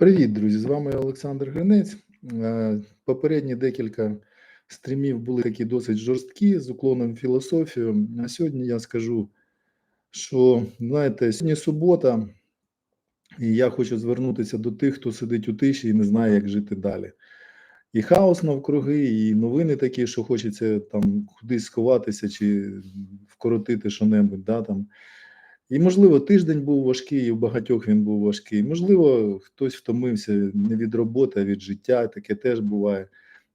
Привіт, друзі! З вами Олександр Гринець. Е, Попередні декілька стрімів були такі досить жорсткі з уклоном в філософію. А сьогодні я скажу, що знаєте, сьогодні субота, і я хочу звернутися до тих, хто сидить у тиші і не знає, як жити далі. І хаос навкруги, і новини такі, що хочеться там кудись сховатися чи вкоротити що-небудь. Да, там. І, можливо, тиждень був важкий, і в багатьох він був важкий. Можливо, хтось втомився не від роботи, а від життя, таке теж буває.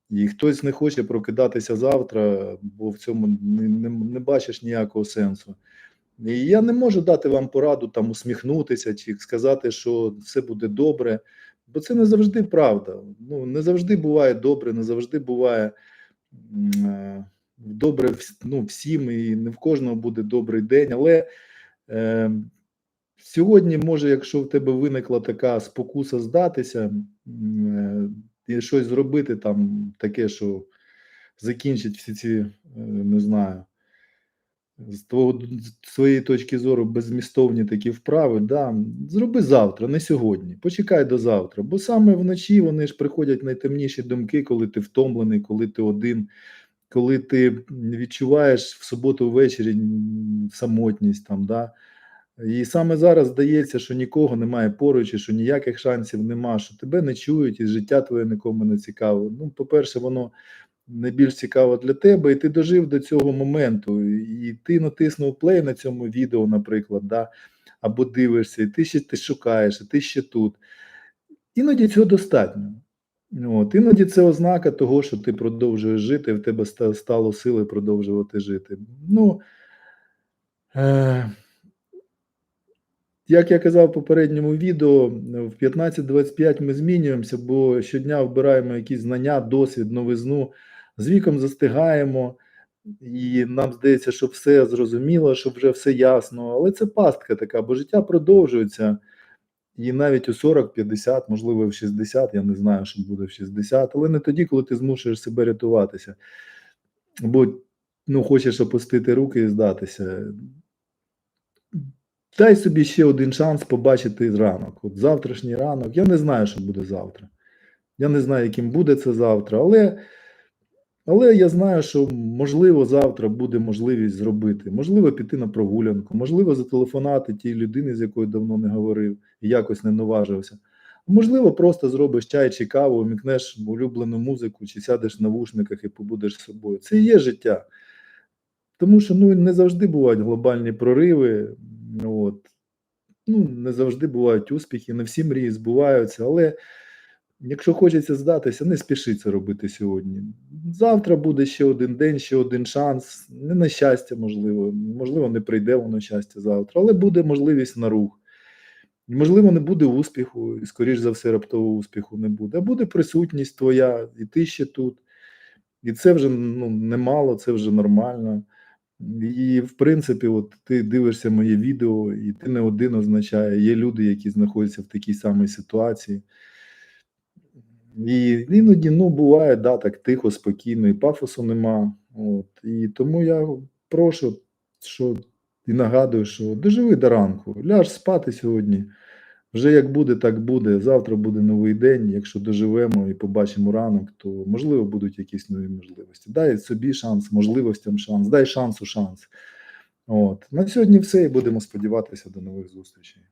І хтось не хоче прокидатися завтра, бо в цьому не, не, не бачиш ніякого сенсу. І я не можу дати вам пораду там усміхнутися чи сказати, що все буде добре, бо це не завжди правда. Ну, не завжди буває добре, не завжди буває е, добре ну, всім, і не в кожного буде добрий день. Але Е, Сьогодні, може, якщо в тебе виникла така спокуса здатися е, і щось зробити там таке, що закінчить всі ці, е, не знаю, з твого своєї точки зору беззмістовні такі вправи, да, зроби завтра, не сьогодні. Почекай до завтра. Бо саме вночі вони ж приходять найтемніші думки, коли ти втомлений, коли ти один, коли ти відчуваєш в суботу ввечері самотність там, да. І саме зараз здається, що нікого немає поруч, і що ніяких шансів нема, що тебе не чують, і життя твоє нікому не цікаво. Ну, по-перше, воно найбільш цікаво для тебе, і ти дожив до цього моменту, і ти натиснув плей на цьому відео, наприклад, да, або дивишся, і ти ще ти шукаєш, і ти ще тут. Іноді цього достатньо. От, іноді це ознака того, що ти продовжуєш жити, в тебе стало сили продовжувати жити. Ну, е, як я казав в попередньому відео, в 15-25 ми змінюємося, бо щодня вбираємо якісь знання, досвід, новизну, з віком застигаємо, і нам здається, що все зрозуміло, що вже все ясно. Але це пастка така, бо життя продовжується. І навіть у 40-50, можливо, в 60, я не знаю, що буде в 60, але не тоді, коли ти змушуєш себе рятуватися. Бо ну, хочеш опустити руки і здатися. Дай собі ще один шанс побачити ранок. От завтрашній ранок. Я не знаю, що буде завтра. Я не знаю, яким буде це завтра, але, але я знаю, що можливо завтра буде можливість зробити. Можливо, піти на прогулянку, можливо, зателефонувати тій людині, з якою давно не говорив і якось не наважився. Можливо, просто зробиш чай чи каву, вмікнеш улюблену музику, чи сядеш в навушниках і побудеш з собою. Це і є життя. Тому що ну, не завжди бувають глобальні прориви. От. Ну, не завжди бувають успіхи, не всі мрії збуваються, але якщо хочеться здатися, не спіши це робити сьогодні. Завтра буде ще один день, ще один шанс. Не на щастя, можливо, можливо, не прийде воно щастя завтра, але буде можливість на рух. Можливо, не буде успіху, і, скоріш за все, раптового успіху не буде. А буде присутність твоя, і ти ще тут. І це вже ну, немало, це вже нормально. І, в принципі, от ти дивишся моє відео, і ти не один означає. Є люди, які знаходяться в такій самій ситуації. І іноді ну, буває, да, так тихо, спокійно, і пафосу нема. От. І тому я прошу, що і нагадую, що доживи до ранку, ляж спати сьогодні. Вже як буде, так буде. Завтра буде новий день. Якщо доживемо і побачимо ранок, то можливо будуть якісь нові можливості. Дай собі шанс, можливостям шанс, дай шансу шанс. От на сьогодні все і будемо сподіватися до нових зустрічей.